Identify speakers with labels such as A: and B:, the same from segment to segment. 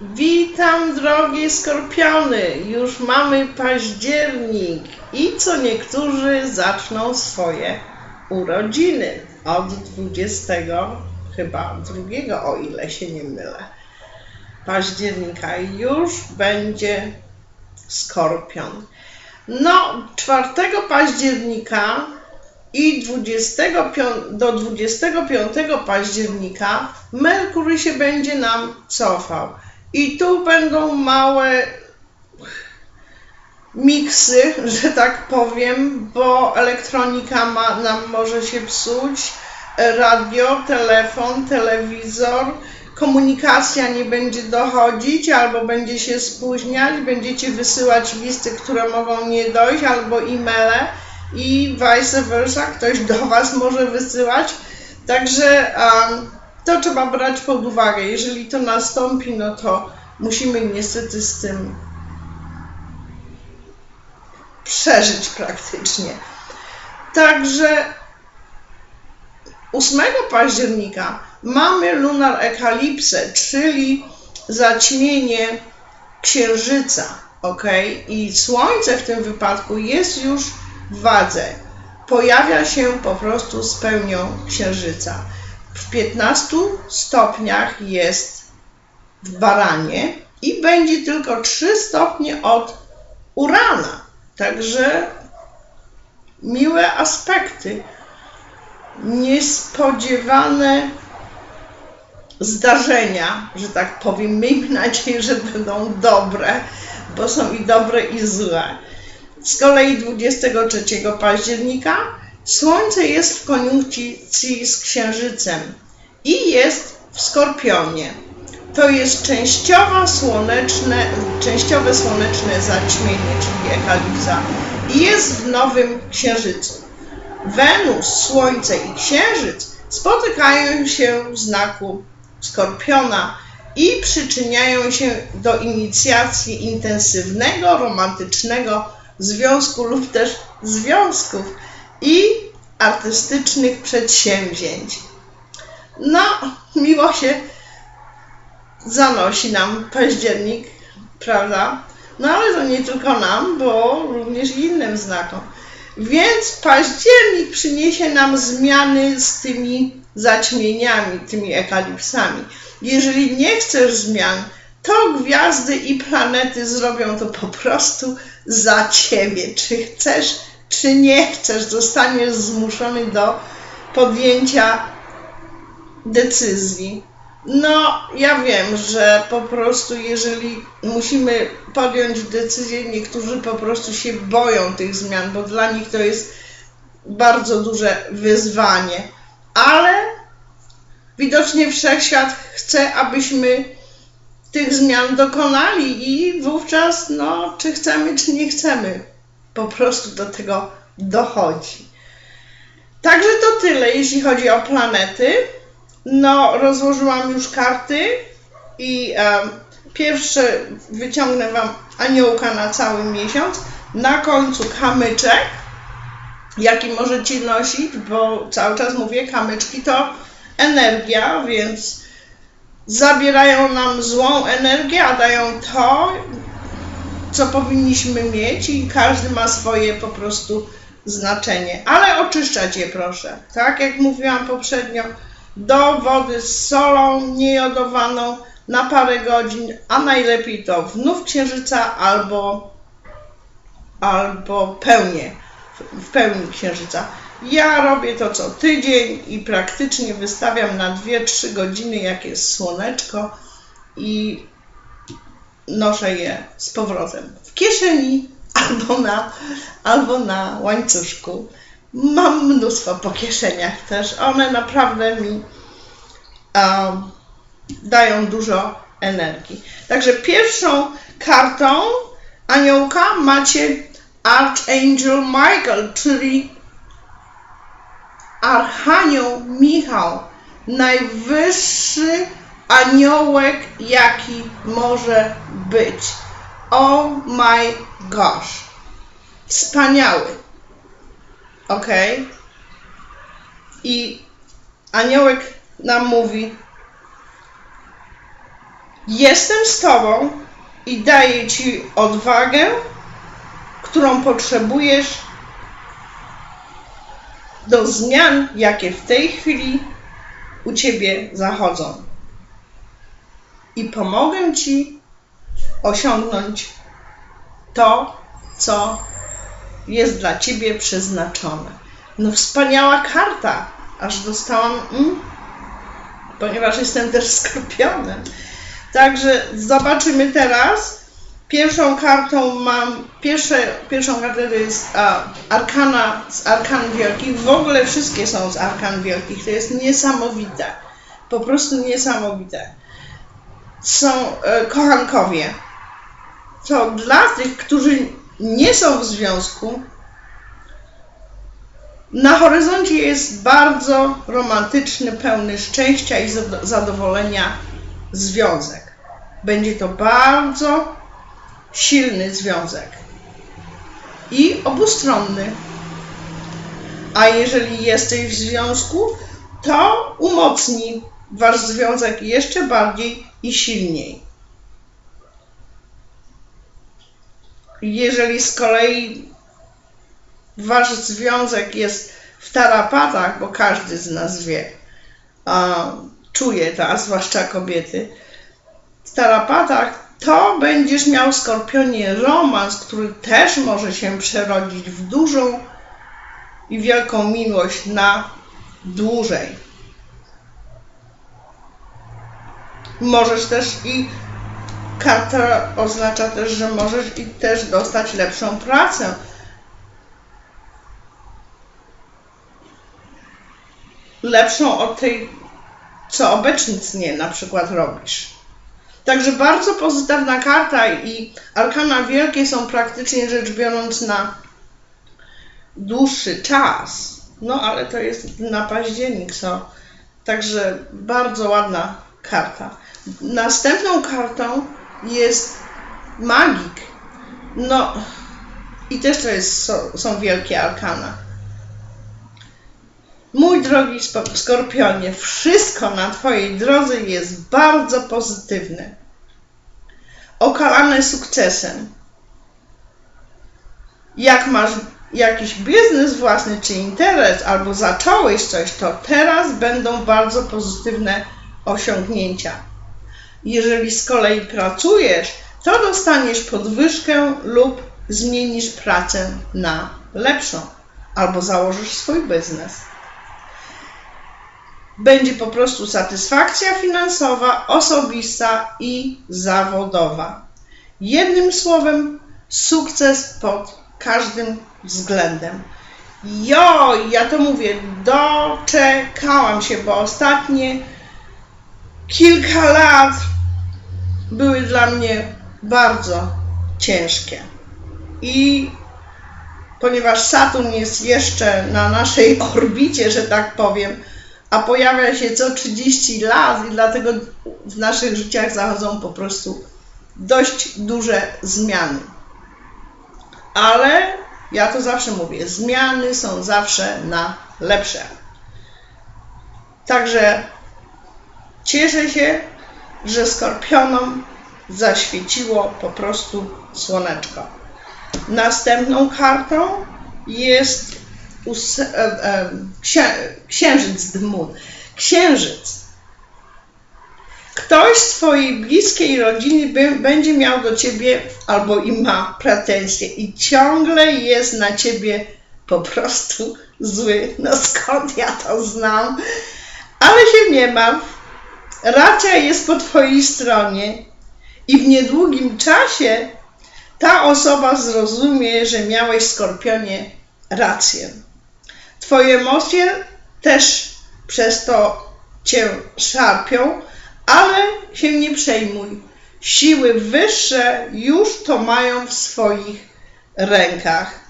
A: Witam drogie skorpiony, już mamy październik i co niektórzy zaczną swoje urodziny od 20 chyba drugiego, o ile się nie mylę, października już będzie skorpion. No, 4 października i 25, do 25 października Merkury się będzie nam cofał. I tu będą małe miksy, że tak powiem, bo elektronika ma, nam może się psuć, radio, telefon, telewizor, komunikacja nie będzie dochodzić albo będzie się spóźniać, będziecie wysyłać listy, które mogą nie dojść, albo e-maile i vice versa, ktoś do Was może wysyłać. Także um, to trzeba brać pod uwagę. Jeżeli to nastąpi, no to musimy niestety z tym przeżyć praktycznie. Także 8 października mamy lunar ekalipsę, czyli zaćmienie księżyca, ok? I słońce w tym wypadku jest już w wadze. Pojawia się po prostu z pełnią księżyca. W 15 stopniach jest w baranie i będzie tylko 3 stopnie od Urana. Także miłe aspekty, niespodziewane zdarzenia, że tak powiem. Miejmy nadzieję, że będą dobre, bo są i dobre, i złe. Z kolei 23 października Słońce jest w koniunkcji z Księżycem i jest w Skorpionie. To jest częściowo słoneczne, częściowe słoneczne zaćmienie, czyli ekalipsa. I jest w nowym Księżycu. Wenus, Słońce i Księżyc spotykają się w znaku Skorpiona i przyczyniają się do inicjacji intensywnego, romantycznego związku lub też związków i artystycznych przedsięwzięć. No, miło się zanosi nam październik, prawda? No ale to nie tylko nam, bo również innym znakom. Więc październik przyniesie nam zmiany z tymi zaćmieniami, tymi ekalipsami. Jeżeli nie chcesz zmian, to gwiazdy i planety zrobią to po prostu za ciebie. Czy chcesz, czy nie chcesz, zostaniesz zmuszony do podjęcia decyzji. No, ja wiem, że po prostu jeżeli musimy podjąć decyzję, niektórzy po prostu się boją tych zmian, bo dla nich to jest bardzo duże wyzwanie. Ale widocznie wszechświat chce, abyśmy tych zmian dokonali i wówczas, no, czy chcemy, czy nie chcemy, po prostu do tego dochodzi. Także to tyle, jeśli chodzi o planety. No, rozłożyłam już karty i e, pierwsze wyciągnę Wam aniołka na cały miesiąc. Na końcu kamyczek, jaki możecie nosić, bo cały czas mówię, kamyczki to energia, więc zabierają nam złą energię, a dają to, co powinniśmy mieć i każdy ma swoje po prostu znaczenie. Ale oczyszczać je proszę. Tak jak mówiłam poprzednio, do wody z solą niejodowaną na parę godzin, a najlepiej to wnów księżyca albo, albo pełnię, w pełni księżyca. Ja robię to co tydzień i praktycznie wystawiam na 2-3 godziny, jak jest słoneczko i noszę je z powrotem w kieszeni albo na, albo na łańcuszku. Mam mnóstwo po kieszeniach też. One naprawdę mi um, dają dużo energii. Także pierwszą kartą aniołka macie Archangel Michael, czyli Archanioł Michał, najwyższy aniołek, jaki może być. Oh my gosh. Wspaniały. Ok? I aniołek nam mówi: Jestem z Tobą i daję Ci odwagę, którą potrzebujesz do zmian, jakie w tej chwili u Ciebie zachodzą. I pomogę Ci osiągnąć to, co jest dla Ciebie przeznaczone. No wspaniała karta, aż dostałam, mm, ponieważ jestem też skorpionem. Także zobaczymy teraz. Pierwszą kartą mam, pierwsze, pierwszą kartę to jest a, Arkana z Arkan Wielkich. W ogóle wszystkie są z Arkan Wielkich. To jest niesamowite. Po prostu niesamowite. Są e, kochankowie. To dla tych, którzy nie są w związku, na horyzoncie jest bardzo romantyczny, pełny szczęścia i zado- zadowolenia związek. Będzie to bardzo silny związek i obustronny. A jeżeli jesteś w związku, to umocni wasz związek jeszcze bardziej i silniej. Jeżeli z kolei wasz związek jest w tarapatach, bo każdy z nas wie, a, czuje to, a zwłaszcza kobiety, w tarapatach, to będziesz miał skorpionie romans, który też może się przerodzić w dużą i wielką miłość na dłużej. Możesz też i karta oznacza też, że możesz i też dostać lepszą pracę. Lepszą od tej, co obecnie na przykład robisz. Także bardzo pozytywna karta i arkana wielkie są praktycznie rzecz biorąc na dłuższy czas. No ale to jest na październik, so. Także bardzo ładna karta. Następną kartą jest magik. No i też to jest, są, wielkie arkana. Mój drogi Skorpionie, wszystko na Twojej drodze jest bardzo pozytywne. Okalane sukcesem. Jak masz jakiś biznes własny czy interes, albo zacząłeś coś, to teraz będą bardzo pozytywne osiągnięcia. Jeżeli z kolei pracujesz, to dostaniesz podwyżkę lub zmienisz pracę na lepszą, albo założysz swój biznes będzie po prostu satysfakcja finansowa, osobista i zawodowa. Jednym słowem, sukces pod każdym względem. Jo, ja to mówię, doczekałam się, bo ostatnie kilka lat były dla mnie bardzo ciężkie. I ponieważ Saturn jest jeszcze na naszej orbicie, że tak powiem, a pojawia się co 30 lat i dlatego w naszych życiach zachodzą po prostu dość duże zmiany. Ale ja to zawsze mówię, zmiany są zawsze na lepsze. Także cieszę się, że skorpionom zaświeciło po prostu słoneczko. Następną kartą jest e, e, księ, księżyc moon. Księżyc. Ktoś z twojej bliskiej rodziny będzie miał do ciebie albo i ma pretensje i ciągle jest na ciebie po prostu zły. No skąd ja to znam? Ale się nie martw. Racja jest po twojej stronie i w niedługim czasie ta osoba zrozumie, że miałeś skorpionie rację. Twoje emocje też przez to cię szarpią, ale się nie przejmuj. Siły wyższe już to mają w swoich rękach.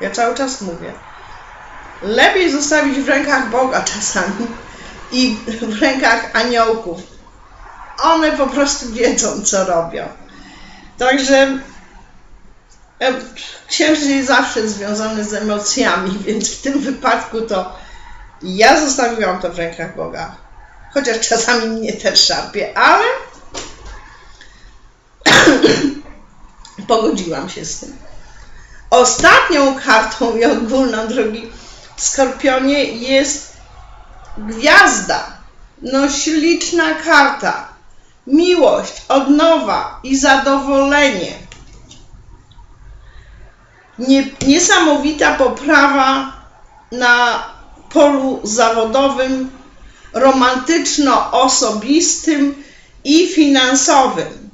A: Ja cały czas mówię. Lepiej zostawić w rękach Boga czasami i w rękach aniołków. One po prostu wiedzą, co robią. Także Księżyc jest zawsze związany z emocjami, więc w tym wypadku to ja zostawiłam to w rękach Boga. Chociaż czasami mnie też szarpie, ale pogodziłam się z tym. Ostatnią kartą i ogólną drogi Skorpionie jest gwiazda. No śliczna karta. Miłość, odnowa i zadowolenie. Nie, niesamowita poprawa na polu zawodowym, romantyczno-osobistym i finansowym.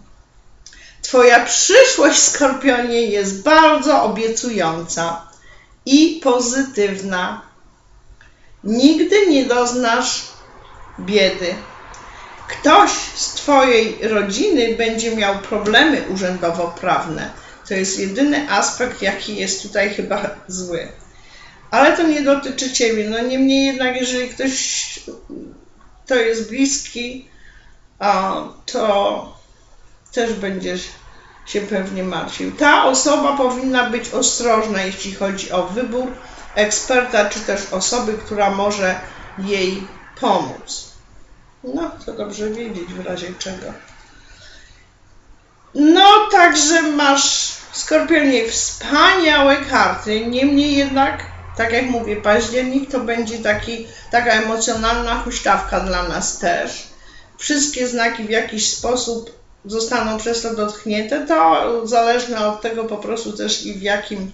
A: Twoja przyszłość, Skorpionie, jest bardzo obiecująca i pozytywna. Nigdy nie doznasz biedy. Ktoś z Twojej rodziny będzie miał problemy urzędowo-prawne. To jest jedyny aspekt, jaki jest tutaj chyba zły. Ale to nie dotyczy Ciebie. No niemniej jednak, jeżeli ktoś to jest bliski, to też będziesz się pewnie martwił. Ta osoba powinna być ostrożna, jeśli chodzi o wybór eksperta, czy też osoby, która może jej pomóc. No, to dobrze wiedzieć w razie czego. No, także masz, Skorpionie, wspaniałe karty. Niemniej jednak, tak jak mówię, październik to będzie taki, taka emocjonalna huśtawka dla nas też. Wszystkie znaki w jakiś sposób zostaną przez to dotknięte. To zależne od tego po prostu też i w jakim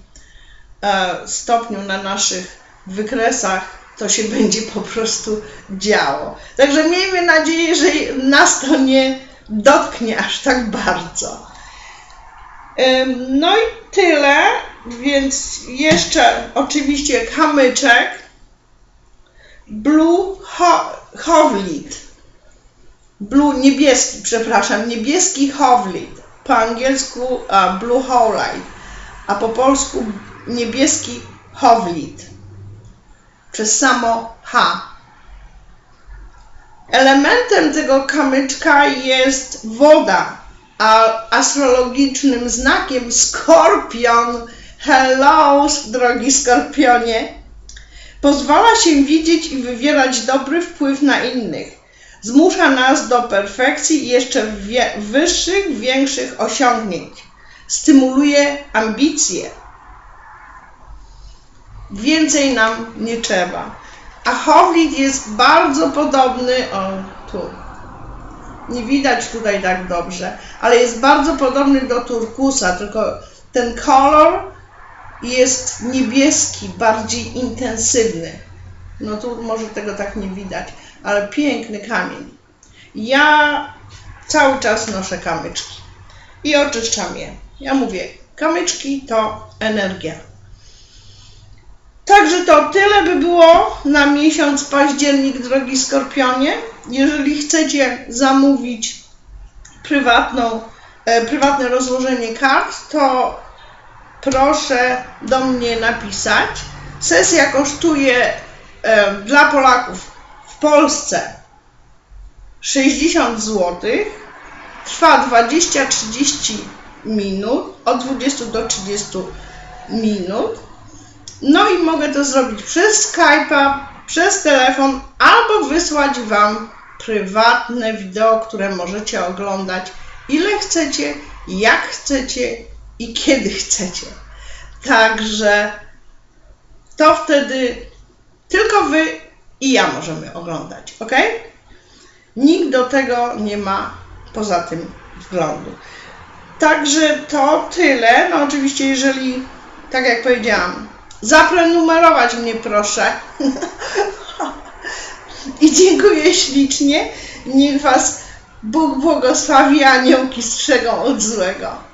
A: stopniu na naszych wykresach to się będzie po prostu działo. Także miejmy nadzieję, że nas to nie dotknie aż tak bardzo. No i tyle, więc jeszcze oczywiście kamyczek Blue Ho-. Blue niebieski, przepraszam, niebieski Hovlit. Po angielsku a, Blue Howlite, a po polsku niebieski Hovlit przez samo H. Elementem tego kamyczka jest woda, a astrologicznym znakiem skorpion. Hello, drogi skorpionie. Pozwala się widzieć i wywierać dobry wpływ na innych. Zmusza nas do perfekcji i jeszcze wyższych, większych osiągnięć. Stymuluje ambicje, Więcej nam nie trzeba. A Howlit jest bardzo podobny, o tu, nie widać tutaj tak dobrze, ale jest bardzo podobny do turkusa, tylko ten kolor jest niebieski, bardziej intensywny. No tu może tego tak nie widać, ale piękny kamień. Ja cały czas noszę kamyczki i oczyszczam je. Ja mówię, kamyczki to energia. Także to tyle by było na miesiąc październik, drogi Skorpionie. Jeżeli chcecie zamówić prywatną, e, prywatne rozłożenie kart, to proszę do mnie napisać. Sesja kosztuje e, dla Polaków w Polsce 60 zł. Trwa 20-30 minut, od 20 do 30 minut. No i mogę to zrobić przez Skype'a, przez telefon albo wysłać Wam prywatne wideo, które możecie oglądać ile chcecie, jak chcecie i kiedy chcecie. Także to wtedy tylko Wy i ja możemy oglądać, ok? Nikt do tego nie ma poza tym wglądu. Także to tyle. No oczywiście, jeżeli, tak jak powiedziałam, zaprenumerować mnie proszę. I dziękuję ślicznie. Niech Was Bóg błogosławi, a strzegą od złego.